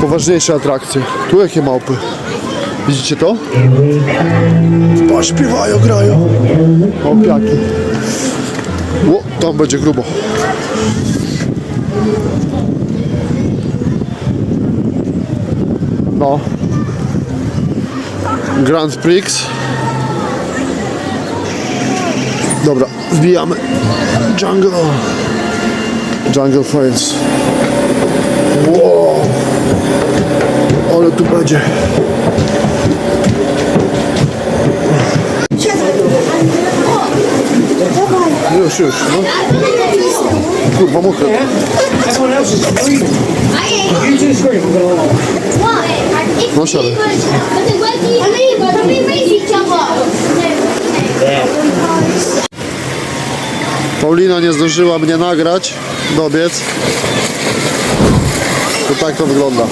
poważniejsze atrakcje. Tu jakie małpy. Widzicie to? Pa, śpiewają, grają. Małpiaki. O, tam będzie grubo. No. Grand Prix. Dobra, wbijamy. Jungle. Jungle Friends. Ale tu będzie. Już, już. No. Kurwa, mokre. No siadaj. Paulina nie zdążyła mnie nagrać, dobiec. To tak to wygląda.